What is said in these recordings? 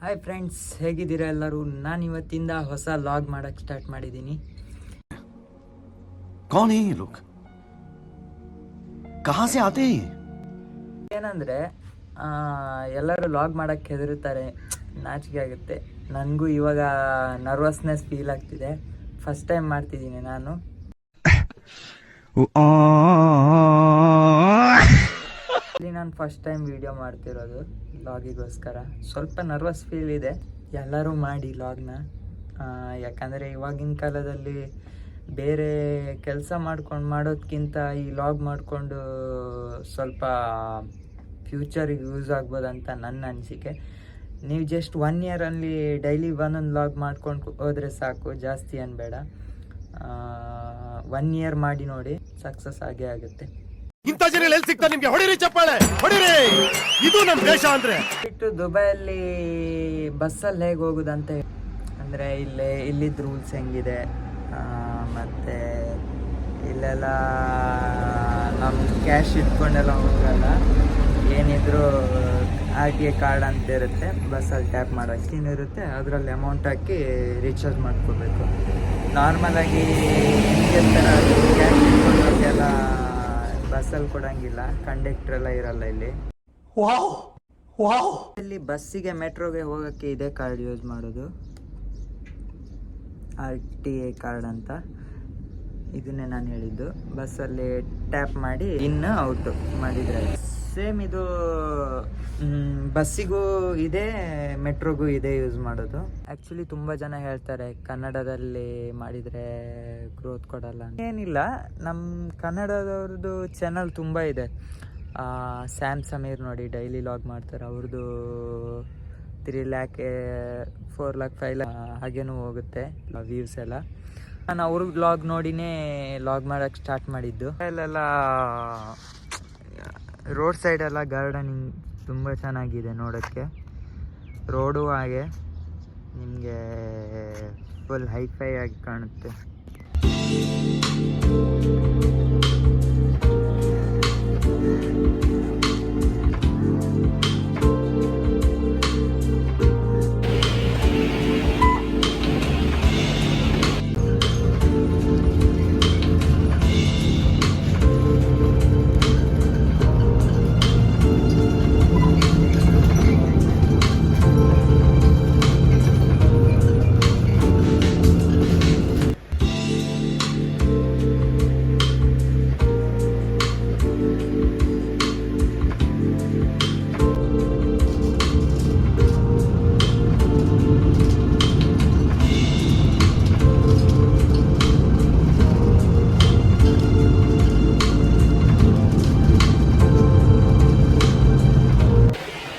Hi friends ಹೇಗಿದ್ದೀರಾ ಎಲ್ಲರೂ? ನಾನು ಇವತ್ತಿಂದ ಹೊಸ ಲಾಗ್ ಮಾಡಕ್ಕೆ ಸ್ಟಾರ್ಟ್ ಮಾಡಿದ್ದೀನಿ. ಏನಂದ್ರೆ ಎಲ್ಲರೂ ಲಾಗ್ ಮಾಡೋಕೆ ಹೆದರುತ್ತಾರೆ. ನಾಚಿಕೆ ಆಗುತ್ತೆ. ನನಗೂ ಇವಾಗ ನರ್ವಸ್ನೆಸ್ ಫೀಲ್ ಆಗ್ತಿದೆ. ಫಸ್ಟ್ ಟೈಮ್ ಮಾಡ್ತಿದ್ದೀನಿ ನಾನು. ನಾನು ಫಸ್ಟ್ ಟೈಮ್ ವೀಡಿಯೋ ಮಾಡ್ತಿರೋದು ಲಾಗಿಗೋಸ್ಕರ ಸ್ವಲ್ಪ ನರ್ವಸ್ ಫೀಲ್ ಇದೆ. ಎಲ್ಲರೂ ಮಾಡಿ ಲಾಗ್ನ ಯಾಕಂದರೆ ಇವಾಗಿನ ಕಾಲದಲ್ಲಿ ಬೇರೆ ಕೆಲಸ ಮಾಡ್ಕೊಂಡು ಮಾಡೋದಕ್ಕಿಂತ ಈ ಲಾಗ್ ಮಾಡಿಕೊಂಡು ಸ್ವಲ್ಪ ಫ್ಯೂಚರಿಗೆ ಯೂಸ್ ಆಗ್ಬೋದಂತ ನನ್ನ ಅನಿಸಿಕೆ. ನೀವು ಜಸ್ಟ್ ಒನ್ ಇಯರಲ್ಲಿ ಡೈಲಿ ಒಂದೊಂದು ಲಾಗ್ ಮಾಡ್ಕೊಂಡು ಹೋದರೆ ಸಾಕು, ಜಾಸ್ತಿ ಏನು ಬೇಡ ಒನ್ ಇಯರ್ ಮಾಡಿ ನೋಡಿ ಸಕ್ಸಸ್ ಆಗೇ ಆಗುತ್ತೆ. ಇಂಥ ಜನ ಎಲ್ಲಿ ಸಿಗ್ತಾರೆ ನಿಮ್ಗೆ? ಹೊಡಿರಿ ಚಪ್ಪಾಳೆ, ಹೊಡಿರಿ! ಇದು ನಮ್ ದೇಶ ಅಂದ್ರೆ. ಬಿಟ್ಟು ದುಬೈಯಲ್ಲಿ ಬಸ್ಸಲ್ಲಿ ಹೇಗೆ ಹೋಗುದಂತ ಅಂದ್ರೆ ಇಲ್ಲಿ, ಇಲ್ಲಿದ್ದ ರೂಲ್ಸ್ ಹೆಂಗಿದೆ? ಮತ್ತೆ ಇಲ್ಲೆಲ್ಲ ನಮ್ಮ ಕ್ಯಾಶ್ ಇಟ್ಕೊಂಡೆಲ್ಲ ಹೋಗಲ್ಲ. ಏನಿದ್ರು ಆರ್ ಟಿ ಎ ಕಾರ್ಡ್ ಅಂತ ಇರುತ್ತೆ, ಬಸ್ಸಲ್ಲಿ ಟ್ಯಾಪ್ ಮಾಡೋಕ್ಕೆ ಇರುತ್ತೆ, ಅದರಲ್ಲಿ ಅಮೌಂಟ್ ಹಾಕಿ ರೀಚಾರ್ಜ್ ಮಾಡ್ಕೋಬೇಕು. ನಾರ್ಮಲಾಗಿ ಆಗಿ ಕ್ಯಾಶ್ ಇಟ್ಕೊಂಡೋಗೆಲ್ಲ ಬಸ್ಸಲ್ಲಿ ಕೊಡಂಗಿಲ್ಲ ಕಂಡಕ್ಟರ್ ಎಲ್ಲ ಇರಲ್ಲ ಇಲ್ಲಿ. ಇಲ್ಲಿ ಬಸ್ಸಿಗೆ ಮೆಟ್ರೋಗೆ ಹೋಗಕ್ಕೆ ಇದೇ ಕಾರ್ಡ್ ಯೂಸ್ ಮಾಡೋದು. ಆರ್ ಟಿ ಎ ಕಾರ್ಡ್ ಅಂತ. ಇದನ್ನೇ ನಾನು ಹೇಳಿದ್ದು. ಬಸ್ಸಲ್ಲಿ ಟ್ಯಾಪ್ ಮಾಡಿ ಇನ್ನು ಔಟ್ ಮಾಡಿದರೆ ಸೇಮ್ ಇದು ಬಸ್ಸಿಗೂ ಇದೆ, ಮೆಟ್ರೋಗೂ ಇದೆ ಯೂಸ್ ಮಾಡೋದು. ಆ್ಯಕ್ಚುಲಿ ತುಂಬ ಜನ ಹೇಳ್ತಾರೆ, ಕನ್ನಡದಲ್ಲಿ ಮಾಡಿದರೆ ಗ್ರೋತ್ ಕೊಡಲ್ಲ ಏನಿಲ್ಲ ನಮ್ಮ ಕನ್ನಡದವ್ರದ್ದು ಚಾನಲ್ ತುಂಬ ಇದೆ. ಸ್ಯಾಮ್ ಸಮೀರ್ ನೋಡಿ ಡೈಲಿ ಲಾಗ್ ಮಾಡ್ತಾರೆ. ಅವ್ರದ್ದು three lakh four lakh five lakh ಹಾಗೇನೂ ಹೋಗುತ್ತೆ ವ್ಯೂಸ್ ಎಲ್ಲ. ನಾನು ಅವ್ರಿಗೆ ಲಾಗ್ ನೋಡಿನೇ ಲಾಗ್ ಮಾಡೋಕ್ಕೆ ಸ್ಟಾರ್ಟ್ ಮಾಡಿದ್ದು. ಅಲ್ಲೆಲ್ಲ ರೋಡ್ ಸೈಡೆಲ್ಲ ಗಾರ್ಡನಿಂಗ್ ತುಂಬ ಚೆನ್ನಾಗಿದೆ ನೋಡೋಕ್ಕೆ. ರೋಡು ಹಾಗೆ ನಿಮಗೆ ಫುಲ್ ಹೈಫೈ ಆಗಿ ಕಾಣುತ್ತೆ.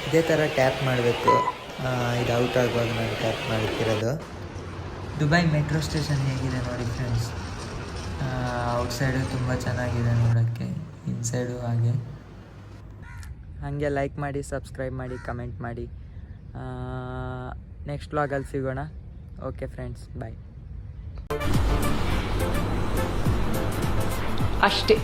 ಇದೇ ಥರ ಟ್ಯಾಪ್ ಮಾಡಬೇಕು. ಇದು ಔಟ್ ಆಗುವಾಗ ನಾನು ಟ್ಯಾಪ್ ಮಾಡ್ತಿರೋದು. ದುಬೈ ಮೆಟ್ರೋ ಸ್ಟೇಷನ್ ಹೇಗಿದೆ ನೋಡಿ ಫ್ರೆಂಡ್ಸ್. ಔಟ್ಸೈಡು ತುಂಬ ಚೆನ್ನಾಗಿದೆ ನೋಡೋಕ್ಕೆ ಇನ್ಸೈಡು ಹಾಗೆ. ಹಾಗೆ ಲೈಕ್ ಮಾಡಿ, ಸಬ್ಸ್ಕ್ರೈಬ್ ಮಾಡಿ, ಕಮೆಂಟ್ ಮಾಡಿ. ನೆಕ್ಸ್ಟ್ ವ್ಲಾಗಲ್ಲಿ ಸಿಗೋಣ. Okay friends, bye. ಅಷ್ಟೇ.